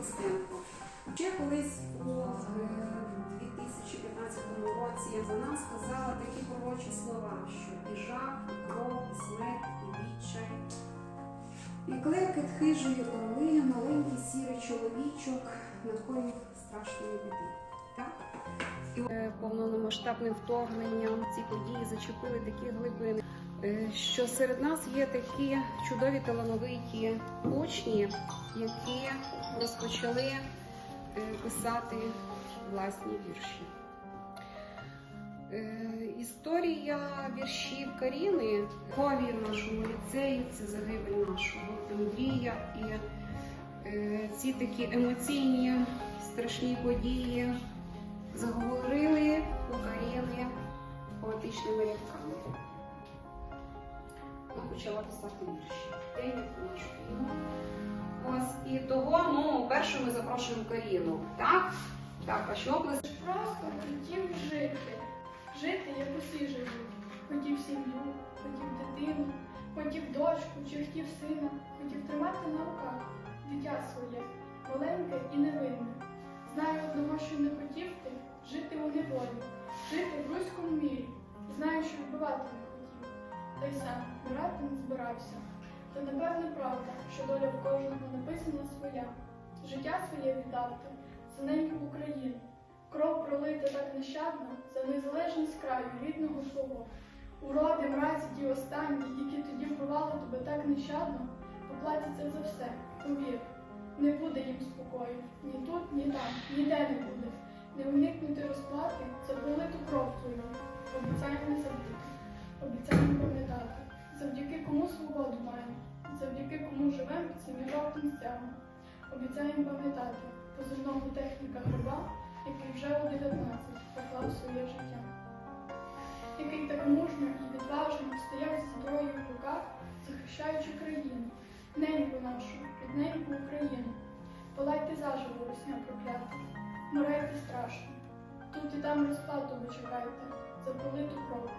Костенко. Ще колись у е, 2015 році вона сказала такі пророчі слова, що і жах, і кров, і смерть, і відчай. І клекіт хижої орли, маленький сірий чоловічок надходив страшної біди. Е, повномасштабним вторгненням ці події зачепили такі глибини, е, що серед нас є такі чудові талановиті учні, які розпочали е, писати власні вірші. Е, Історія віршів Каріни, кові в нашому ліцеї, це загибель нашого Андрія. І е, ці такі емоційні страшні події заговорили у Каріни поетичними рядками. Почала писати вірші. Нашу. Ось і того, ну, перше ми запрошуємо Каріну. Так? Так, а що ви Просто хотів жити, жити, як усі живуть. Хотів сім'ю, хотів дитину, хотів дочку чи хотів сина, хотів тримати на руках дитя своє, маленьке і невинне. Знаю одного, що не хотів ти жити у неволі, жити в руському мірі. Знаю, що вбивати не хотів, та й сам вмирати не збирався. Та напевне правда, що доля в кожного написана своя. Життя своє віддав ти за неньку Україну. Кров пролита так нещадно за незалежність краю рідного свого. Уроди, мразі ті останні, які тоді вбивали тебе так нещадно, поплатяться за все, повір. Не буде їм спокою, ні тут, ні там, ніде не буде. Не уникнути розплати за пролиту кров твою. Обіцяємо не забути, обіцяємо пам'ятати. Завдяки кому свободу маємо, завдяки кому живемо під цими жовтим стягом. Обіцяємо пам'ятати позивного техніка гриба, який вже у 19 поклав своє життя, який так мужньо і відважно стояв зі зброєю в руках, захищаючи країну, неньку нашу, рідненьку Україну. Палайте заживо, русня проклята, морайте страшно. Тут і там розплату ви чекайте, за пролиту кров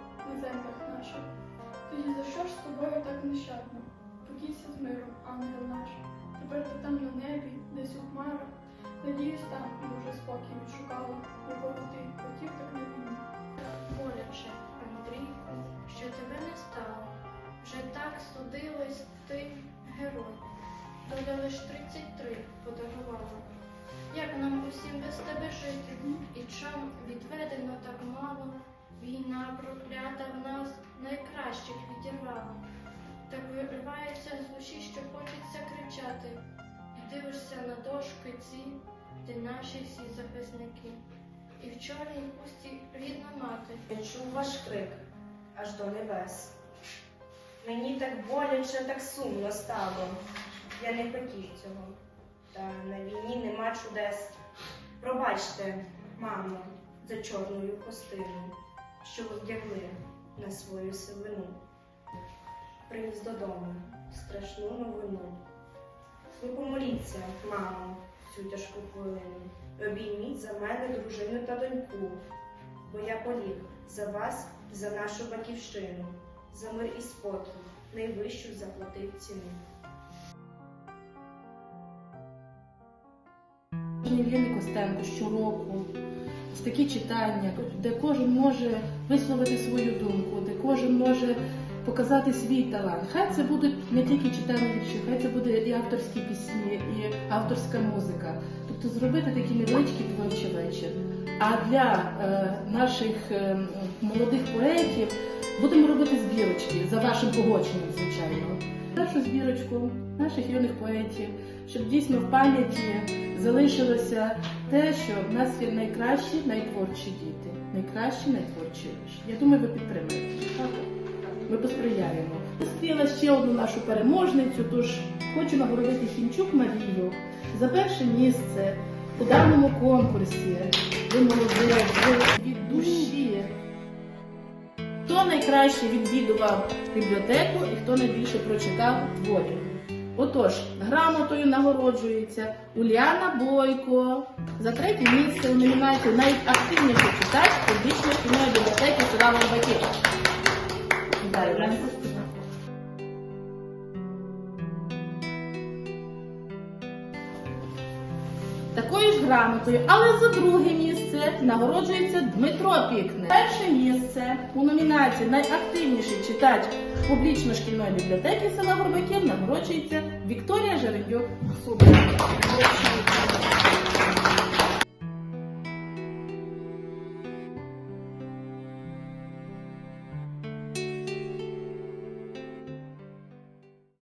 нещадно? Покійся з миром, ангел наш. Тепер ти там на небі, десь у хмарах. Надіюсь, там дуже спокій відшукала, якого ти хотів так не війні. боляче, Андрійку, що тебе не стало. Вже так судилось ти, герой. Доля лиш 33 подарувала. Як нам усім без тебе жити? І чом відведено так мало? Війна проклята в нас виривається з душі, що хочеться кричати. І дивишся на дошки ці, де наші всі захисники. І в чорній пусті рідна мати. Я чув ваш крик аж до небес. Мені так боляче, так сумно стало. Я не хотів цього. Та на війні нема чудес. Пробачте, мамо, за чорною хустину, що вдягли на свою сивину. Приніс додому страшну новину. Ви помоліться, мамо, в цю тяжку хвилину. І Обійміть за мене дружину та доньку, бо я поліг за вас, за нашу батьківщину, за мир і спокій, найвищу заплатив ціну. Євгеній Костенко щороку ось такі читання, де кожен може висловити свою думку, де кожен може показати свій талант. Хай це будуть не тільки читання вірші, хай це буде і авторські пісні, і авторська музика. Тобто зробити такий невеличкий творчий вечір. А для е, наших е, молодих поетів будемо робити збірочки за вашим погодженням, звичайно. Нашу збірочку наших юних поетів, щоб дійсно в пам'яті залишилося те, що в нас є найкращі, найтворчі діти. Найкращі, найтворчі. Я думаю, ви підтримаєте. Ми посприяємо. Зустріла ще одну нашу переможницю, тож хочу нагородити Хінчук Марію за перше місце у даному конкурсі. Ви молодець, від душі. Хто найкраще відвідував бібліотеку і хто найбільше прочитав творів. Отож, грамотою нагороджується Уляна Бойко за третє місце у номінації найактивніший читач публічної шкільної бібліотеки села Горбаків. Вітаю, Уляна. такою ж грамотою, але за друге місце нагороджується Дмитро Пікне. Перше місце у номінації Найактивніший читач публічно-шкільної бібліотеки села Горбаків нагороджується Вікторія Жеребюк.